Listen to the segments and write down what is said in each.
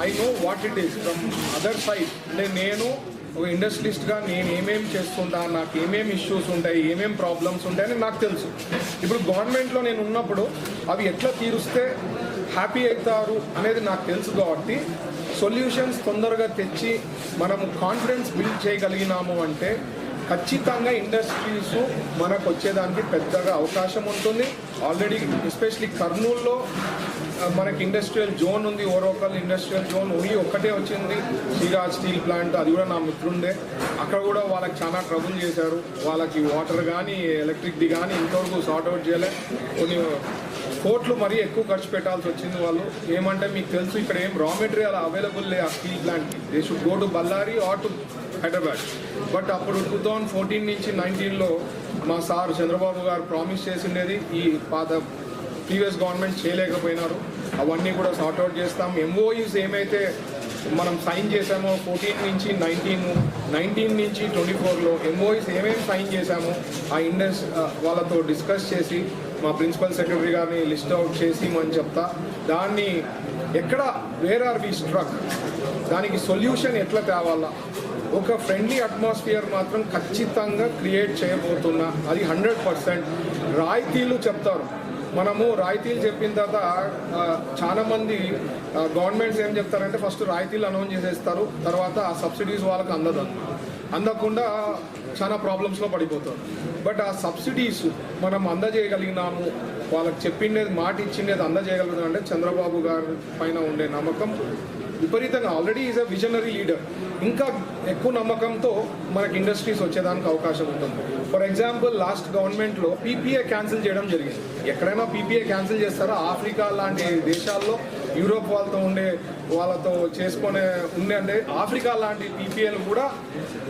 I know what it is from other side అంటే నేను ఒక ఇండస్ట్రియలిస్ట్గా నేను ఏమేమి చేస్తుంటా నాకు ఏమేమి ఇష్యూస్ ఉంటాయి ఏమేమి ప్రాబ్లమ్స్ ఉంటాయని నాకు తెలుసు. ఇప్పుడు గవర్నమెంట్లో నేను ఉన్నప్పుడు అవి ఎట్లా తీరుస్తే హ్యాపీ అవుతారు అనేది నాకు తెలుసు కాబట్టి సొల్యూషన్స్ తొందరగా తెచ్చి మనము కాన్ఫిడెన్స్ బిల్డ్ చేయగలిగినాము అంటే ఖచ్చితంగా ఇండస్ట్రీస్ మనకు వచ్చేదానికి పెద్దగా అవకాశం ఉంటుంది. ఆల్రెడీ ఎస్పెషలీ కర్నూలులో మనకి ఇండస్ట్రియల్ జోన్ ఉంది. ఓరోకల్ ఇండస్ట్రియల్ జోన్ ఓన్లీ ఒక్కటే వచ్చింది. శ్రీరాజ్ స్టీల్ ప్లాంట్ అది కూడా నా మిత్రుండే. అక్కడ కూడా వాళ్ళకి చాలా ట్రబుల్ చేశారు. వాళ్ళకి వాటర్ కానీ ఎలక్ట్రిక్ది కానీ ఇంతవరకు సార్ట్ అవుట్ చేయలే. కొన్ని కోట్లు మరీ ఎక్కువ ఖర్చు పెట్టాల్సి వచ్చింది వాళ్ళు. ఏమంటే మీకు తెలుసు ఇక్కడ ఏం రా మెటీరియల్ అవైలబుల్ లే ఆ స్టీల్ ప్లాంట్కి they should go to Ballari or to Hyderabad but అప్పుడు టూ థౌజండ్ ఫోర్టీన్ నుంచి నైన్టీన్లో మా సార్ చంద్రబాబు గారు ప్రామిస్ చేసిండేది ఈ పాత ప్రీవియస్ గవర్నమెంట్ చేయలేకపోయినారు. అవన్నీ కూడా సార్ట్అవుట్ చేస్తాం. ఎంఓఈస్ ఏమైతే మనం సైన్ చేసామో ఫోర్టీన్ నుంచి నైన్టీన్ నైన్టీన్ నుంచి ట్వంటీ ఫోర్లో ఎంఓఈస్ ఏమేమి సైన్ చేశామో ఆ ఇండస్ వాళ్ళతో డిస్కస్ చేసి మా ప్రిన్సిపల్ సెక్రటరీ గారిని లిస్ట్ అవుట్ చేసి మనం చెప్తా. దాన్ని ఎక్కడ వేర్ ఆర్ వి స్ట్రక్ దానికి సొల్యూషన్ ఎట్లా తేవాలా? ఒక ఫ్రెండ్లీ అట్మాస్ఫియర్ మాత్రం ఖచ్చితంగా క్రియేట్ చేయబోతున్నా. అది హండ్రెడ్ పర్సెంట్ రాయితీలు చెప్తారు. మనము రాయితీలు చెప్పిన తర్వాత చాలామంది గవర్నమెంట్స్ ఏం చెప్తారంటే ఫస్ట్ రాయితీలు అనౌన్స్ చేసేస్తారు. తర్వాత ఆ సబ్సిడీస్ వాళ్ళకి అందదు. అందకుండా చాలా ప్రాబ్లమ్స్లో పడిపోతారు. బట్ ఆ సబ్సిడీస్ మనం అందజేయగలిగినాము. వాళ్ళకి చెప్పిండేది మాట ఇచ్చిండేది అందజేయగలుగుతాం అంటే చంద్రబాబు గారి పైన ఉండే నమ్మకం విపరీతంగా. Already is a visionary leader ఇంకా ఎక్కువ నమ్మకంతో మనకి ఇండస్ట్రీస్ వచ్చేదానికి అవకాశం ఉంటుంది. ఫర్ ఎగ్జాంపుల్ లాస్ట్ గవర్నమెంట్లో పీపీఏ క్యాన్సిల్ చేయడం జరిగింది. ఎక్కడైనా పీపీఏ క్యాన్సిల్ చేస్తారో? ఆఫ్రికా లాంటి దేశాల్లో యూరోప్ వాళ్ళతో ఉండే వాళ్ళతో చేసుకునే ఉండే అంటే ఆఫ్రికా లాంటి పీపీఏలు కూడా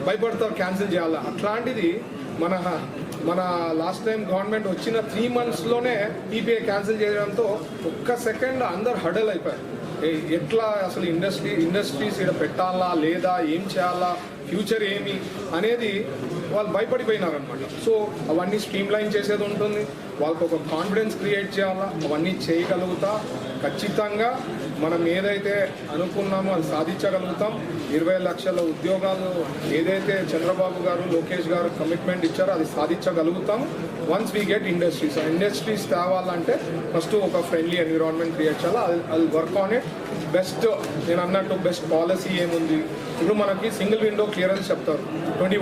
భయపడతారు క్యాన్సిల్ చేయాలి? అట్లాంటిది మన మన లాస్ట్ టైం గవర్నమెంట్ వచ్చిన త్రీ మంత్స్లోనే పీపీఏ క్యాన్సిల్ చేయడంతో ఒక్క సెకండ్ అందరు హడల్ అయిపోయారు. ఎట్లా అసలు ఇండస్ట్రీ ఇండస్ట్రీస్ ఇక్కడ పెట్టాలా లేదా ఏం చేయాలా ఫ్యూచర్ ఏమి అనేది వాళ్ళు భయపడిపోయినారనమాట. సో అవన్నీ స్ట్రీమ్ లైన్ చేసేది ఉంటుంది. వాళ్ళకు ఒక కాన్ఫిడెన్స్ క్రియేట్ చేయాలా? అవన్నీ చేయగలుగుతా. ఖచ్చితంగా మనం ఏదైతే అనుకున్నామో అది సాధించగలుగుతాం. ఇరవై లక్షల ఉద్యోగాలు ఏదైతే చంద్రబాబు గారు లోకేష్ గారు కమిట్మెంట్ ఇచ్చారో అది సాధించగలుగుతాం. Once we get industries industries తేవాలంటే first ఒక ఫ్రెండ్లీ ఎన్విరాన్మెంట్ క్రియేట్ చేయాలి? అది అది వర్క్ ఆన్ ఇట్ బెస్ట్ నేను అన్నట్టు బెస్ట్ పాలసీ ఏముంది? ఇప్పుడు మనకి సింగిల్ విండో క్లియరెన్స్ చెప్తారు. ట్వంటీ